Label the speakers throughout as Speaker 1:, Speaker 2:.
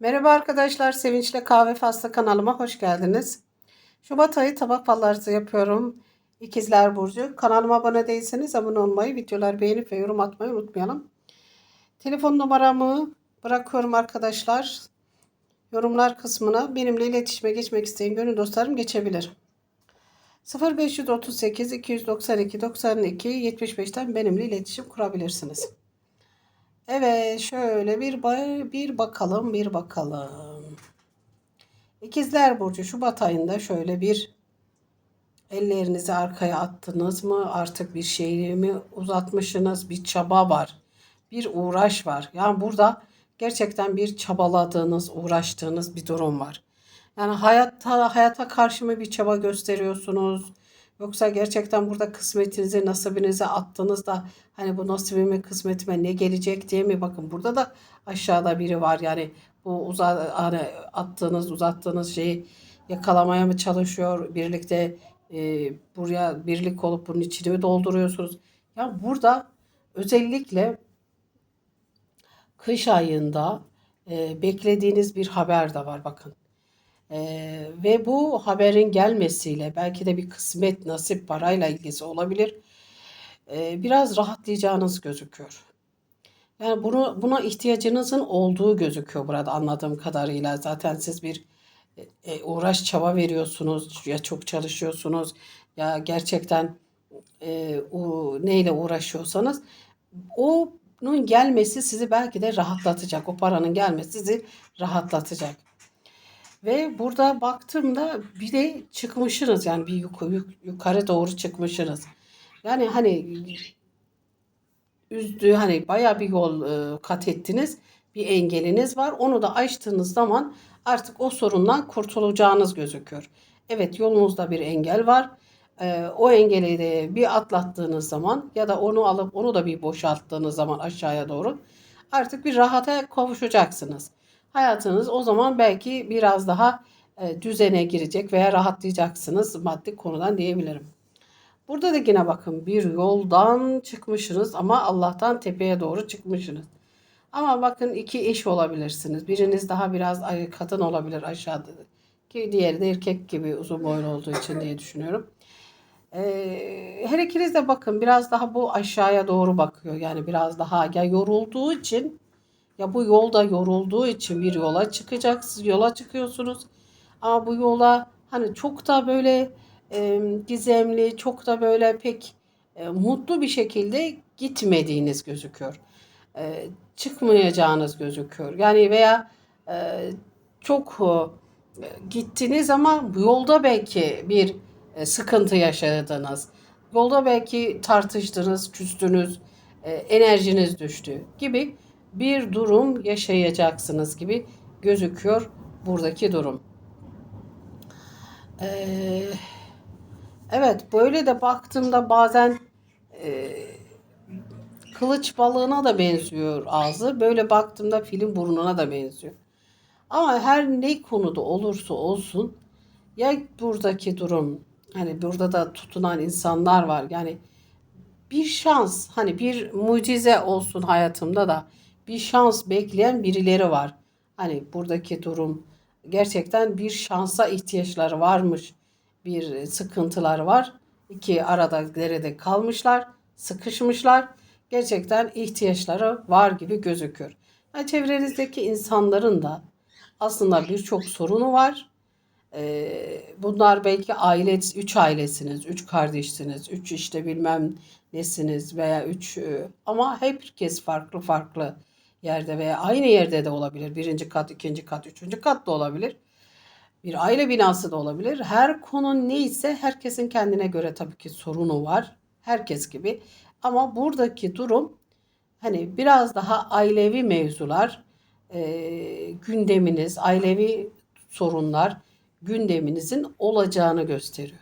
Speaker 1: Merhaba arkadaşlar, Sevinçle Kahve Faslı kanalıma hoş geldiniz. Şubat ayı tabak fallarızı yapıyorum. İkizler Burcu. Kanalıma abone değilseniz abone olmayı, videolar beğenip ve yorum atmayı unutmayalım. Telefon numaramı bırakıyorum arkadaşlar. Yorumlar kısmına benimle iletişime geçmek isteyen gönül dostlarım geçebilir. 0538 292 92 75'ten benimle iletişim kurabilirsiniz. Evet şöyle bir bir bakalım bir bakalım. İkizler Burcu Şubat ayında şöyle bir ellerinizi arkaya attınız mı artık bir şeyi mi uzatmışsınız bir çaba var bir uğraş var. Yani burada gerçekten bir çabaladığınız uğraştığınız bir durum var. Yani hayatta hayata karşı mı bir çaba gösteriyorsunuz? Yoksa gerçekten burada kısmetinizi nasibinize attınız da hani bu nasibime kısmetime ne gelecek diye mi bakın burada da aşağıda biri var yani bu uza, hani attığınız uzattığınız şeyi yakalamaya mı çalışıyor birlikte e, buraya birlik olup bunun içini mi dolduruyorsunuz? Ya burada özellikle kış ayında e, beklediğiniz bir haber de var bakın. Ee, ve bu haberin gelmesiyle belki de bir kısmet, nasip, parayla ilgisi olabilir. Ee, biraz rahatlayacağınız gözüküyor. Yani bunu buna ihtiyacınızın olduğu gözüküyor burada anladığım kadarıyla. Zaten siz bir e, uğraş çaba veriyorsunuz ya çok çalışıyorsunuz ya gerçekten e, o neyle uğraşıyorsanız onun gelmesi sizi belki de rahatlatacak. O paranın gelmesi sizi rahatlatacak. Ve burada baktığımda bir de çıkmışsınız yani bir yukarı, yukarı doğru çıkmışsınız. Yani hani üzdü hani baya bir yol e, kat ettiniz. Bir engeliniz var. Onu da aştığınız zaman artık o sorundan kurtulacağınız gözüküyor. Evet yolunuzda bir engel var. E, o engeli de bir atlattığınız zaman ya da onu alıp onu da bir boşalttığınız zaman aşağıya doğru artık bir rahata kavuşacaksınız. Hayatınız o zaman belki biraz daha e, düzene girecek veya rahatlayacaksınız maddi konudan diyebilirim. Burada da yine bakın bir yoldan çıkmışsınız ama Allah'tan tepeye doğru çıkmışsınız. Ama bakın iki eş olabilirsiniz. Biriniz daha biraz kadın olabilir aşağıda. Ki diğeri de erkek gibi uzun boylu olduğu için diye düşünüyorum. Ee, her ikiniz de bakın biraz daha bu aşağıya doğru bakıyor. Yani biraz daha ya yorulduğu için ya bu yolda yorulduğu için bir yola çıkacaksınız, yola çıkıyorsunuz. Ama bu yola hani çok da böyle e, gizemli, çok da böyle pek e, mutlu bir şekilde gitmediğiniz gözüküyor. E, çıkmayacağınız gözüküyor. Yani veya e, çok e, gittiniz ama bu yolda belki bir e, sıkıntı yaşadınız. Yolda belki tartıştınız, küstünüz, e, enerjiniz düştü gibi bir durum yaşayacaksınız gibi gözüküyor buradaki durum. Ee, evet böyle de baktığımda bazen e, kılıç balığına da benziyor ağzı. Böyle baktığımda film burnuna da benziyor. Ama her ne konuda olursa olsun ya buradaki durum hani burada da tutunan insanlar var. Yani bir şans hani bir mucize olsun hayatımda da bir şans bekleyen birileri var. Hani buradaki durum gerçekten bir şansa ihtiyaçları varmış. Bir sıkıntılar var. İki arada derede kalmışlar, sıkışmışlar. Gerçekten ihtiyaçları var gibi gözüküyor. Yani çevrenizdeki insanların da aslında birçok sorunu var. Ee, bunlar belki aile, üç ailesiniz, üç kardeşsiniz, üç işte bilmem nesiniz veya üç e, ama herkes farklı farklı yerde veya aynı yerde de olabilir. Birinci kat, ikinci kat, üçüncü kat da olabilir. Bir aile binası da olabilir. Her konu neyse herkesin kendine göre tabii ki sorunu var. Herkes gibi. Ama buradaki durum hani biraz daha ailevi mevzular, e, gündeminiz, ailevi sorunlar gündeminizin olacağını gösteriyor.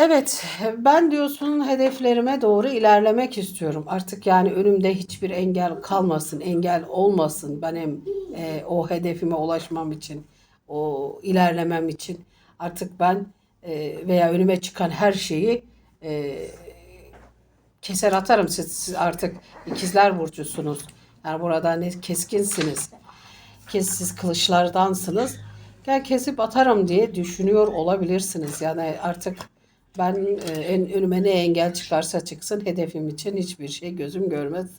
Speaker 1: Evet, ben diyorsun hedeflerime doğru ilerlemek istiyorum. Artık yani önümde hiçbir engel kalmasın, engel olmasın benim e, o hedefime ulaşmam için, o ilerlemem için. Artık ben e, veya önüme çıkan her şeyi e, keser atarım. Siz, siz artık ikizler burcusunuz. Yani burada ne keskinsiniz. kez siz kılıçlardansınız. Gel kesip atarım diye düşünüyor olabilirsiniz. Yani artık ben e, en, önüme ne engel çıkarsa çıksın hedefim için hiçbir şey gözüm görmez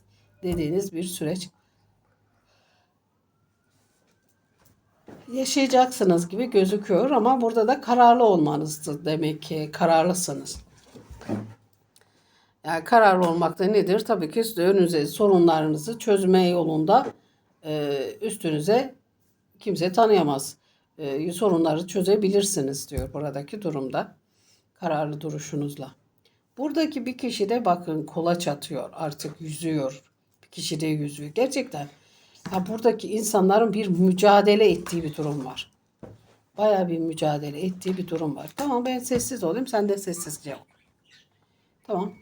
Speaker 1: dediğiniz bir süreç yaşayacaksınız gibi gözüküyor ama burada da kararlı olmanızdır demek ki kararlısınız. Yani kararlı olmak da nedir? Tabii ki önünüze sorunlarınızı çözme yolunda e, üstünüze kimse tanıyamaz. E, sorunları çözebilirsiniz diyor buradaki durumda. Kararlı duruşunuzla. Buradaki bir kişi de bakın kola çatıyor artık yüzüyor. Bir kişi de yüzüyor. Gerçekten ya buradaki insanların bir mücadele ettiği bir durum var. Bayağı bir mücadele ettiği bir durum var. Tamam ben sessiz olayım sen de sessizce ol. Tamam.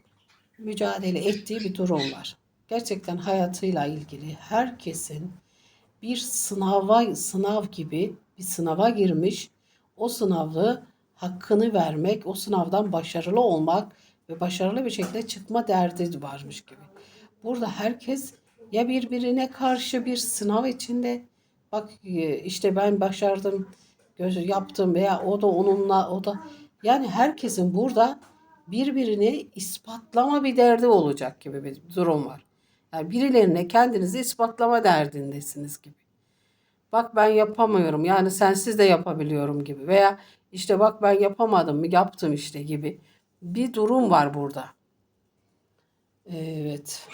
Speaker 1: Mücadele ettiği bir durum var. Gerçekten hayatıyla ilgili herkesin bir sınava sınav gibi bir sınava girmiş. O sınavı hakkını vermek, o sınavdan başarılı olmak ve başarılı bir şekilde çıkma derdi varmış gibi. Burada herkes ya birbirine karşı bir sınav içinde bak e, işte ben başardım yaptım veya o da onunla o da yani herkesin burada birbirini ispatlama bir derdi olacak gibi bir durum var. Yani birilerine kendinizi ispatlama derdindesiniz gibi. Bak ben yapamıyorum yani sensiz de yapabiliyorum gibi veya işte bak ben yapamadım yaptım işte gibi bir durum var burada. Evet.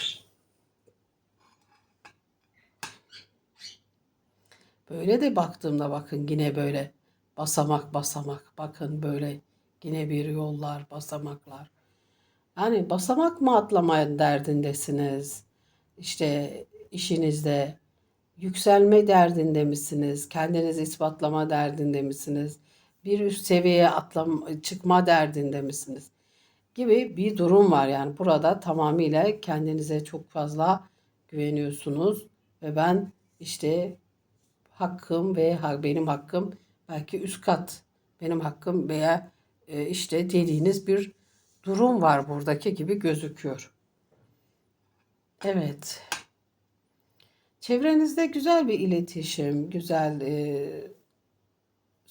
Speaker 1: Böyle de baktığımda bakın yine böyle basamak basamak bakın böyle yine bir yollar basamaklar. Yani basamak mı atlamaya derdindesiniz? İşte işinizde yükselme derdinde misiniz? Kendinizi ispatlama derdinde misiniz? Bir üst seviyeye atlam çıkma derdinde misiniz? Gibi bir durum var yani burada tamamıyla kendinize çok fazla güveniyorsunuz ve ben işte hakkım ve benim hakkım belki üst kat benim hakkım veya e, işte dediğiniz bir durum var buradaki gibi gözüküyor. Evet. Çevrenizde güzel bir iletişim, güzel e,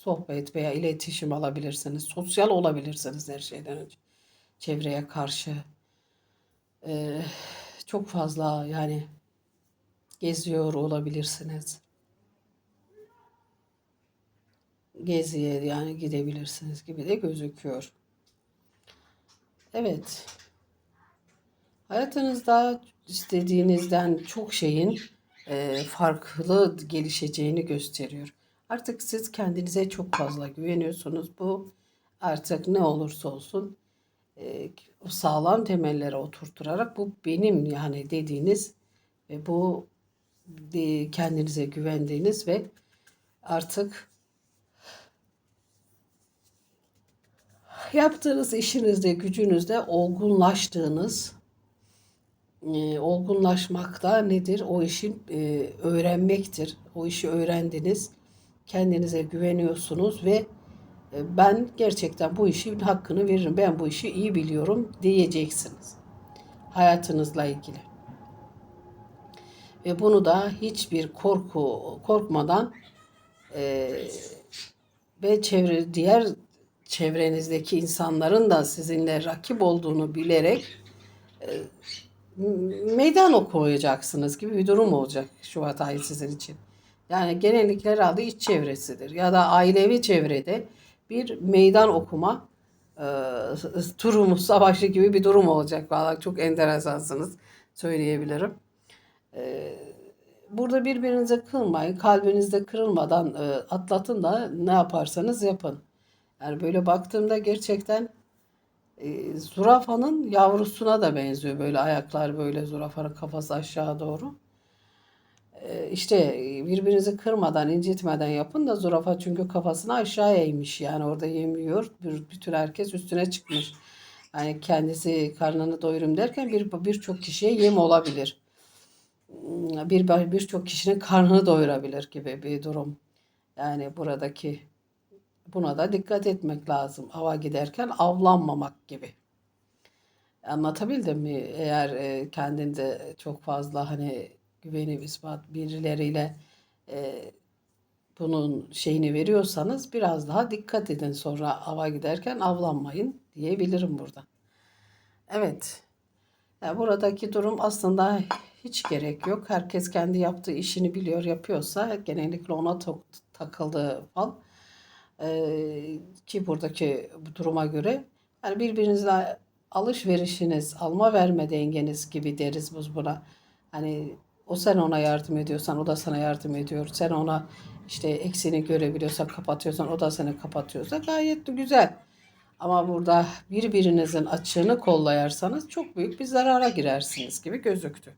Speaker 1: sohbet veya iletişim alabilirsiniz. Sosyal olabilirsiniz her şeyden önce. Çevreye karşı. E, çok fazla yani geziyor olabilirsiniz. Geziye yani gidebilirsiniz gibi de gözüküyor. Evet. Hayatınızda istediğinizden çok şeyin e, farklı gelişeceğini gösteriyor. Artık siz kendinize çok fazla güveniyorsunuz. Bu artık ne olursa olsun e, sağlam temellere oturturarak bu benim yani dediğiniz ve bu e, kendinize güvendiğiniz ve artık yaptığınız işinizde, gücünüzde olgunlaştığınız, e, olgunlaşmak da nedir? O işin e, öğrenmektir. O işi öğrendiniz, kendinize güveniyorsunuz ve e, ben gerçekten bu işin hakkını veririm. Ben bu işi iyi biliyorum diyeceksiniz. Hayatınızla ilgili. Ve bunu da hiçbir korku korkmadan e, ve çevre diğer çevrenizdeki insanların da sizinle rakip olduğunu bilerek e, meydan okuyacaksınız gibi bir durum olacak Şubat ayı sizin için. Yani genellikle herhalde iç çevresidir ya da ailevi çevrede bir meydan okuma e, turumu, savaşı gibi bir durum olacak. Vallahi çok enteresansınız söyleyebilirim. E, burada birbirinize kılmayın. Kalbinizde kırılmadan e, atlatın da ne yaparsanız yapın. Yani böyle baktığımda gerçekten e, zürafanın yavrusuna da benziyor. Böyle ayaklar böyle zürafanın kafası aşağı doğru. E, işte birbirinizi kırmadan, incitmeden yapın da zürafa çünkü kafasını aşağı eğmiş. Yani orada yemiyor. Bütün herkes üstüne çıkmış. Yani kendisi karnını doyurum derken bir birçok kişiye yem olabilir. Bir birçok kişinin karnını doyurabilir gibi bir durum. Yani buradaki Buna da dikkat etmek lazım. Ava giderken avlanmamak gibi. Anlatabildim mi? Eğer e, kendinde çok fazla hani güveni ispat birileriyle e, bunun şeyini veriyorsanız biraz daha dikkat edin sonra ava giderken avlanmayın diyebilirim burada. Evet. Ya buradaki durum aslında hiç gerek yok. Herkes kendi yaptığı işini biliyor, yapıyorsa genellikle ona tak- takıldığı fal. Ee, ki buradaki bu duruma göre yani birbirinizle alışverişiniz, alma verme dengeniz gibi deriz biz buna. Hani o sen ona yardım ediyorsan o da sana yardım ediyor. Sen ona işte eksiğini görebiliyorsan kapatıyorsan o da seni kapatıyorsa gayet de güzel. Ama burada birbirinizin açığını kollayarsanız çok büyük bir zarara girersiniz gibi gözüktü.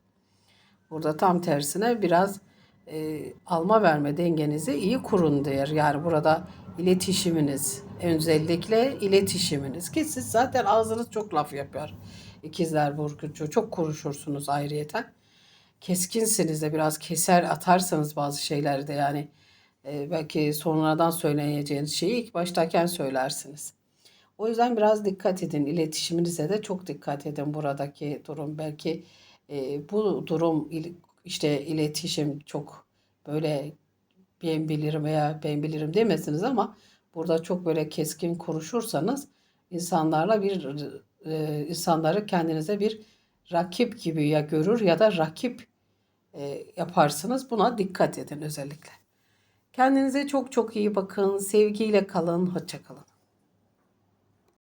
Speaker 1: Burada tam tersine biraz e, alma verme dengenizi iyi kurun der. Yani burada iletişiminiz, özellikle iletişiminiz ki siz zaten ağzınız çok laf yapar. İkizler Burcu çok konuşursunuz ayrıyeten. Keskinsiniz de biraz keser atarsanız bazı şeylerde yani e, belki sonradan söyleyeceğiniz şeyi ilk baştayken söylersiniz. O yüzden biraz dikkat edin. İletişiminize de çok dikkat edin buradaki durum. Belki e, bu durum işte iletişim çok böyle ben bilirim veya ben bilirim demezsiniz ama burada çok böyle keskin konuşursanız insanlarla bir e, insanları kendinize bir rakip gibi ya görür ya da rakip e, yaparsınız. Buna dikkat edin özellikle. Kendinize çok çok iyi bakın. Sevgiyle kalın. Hoşça kalın.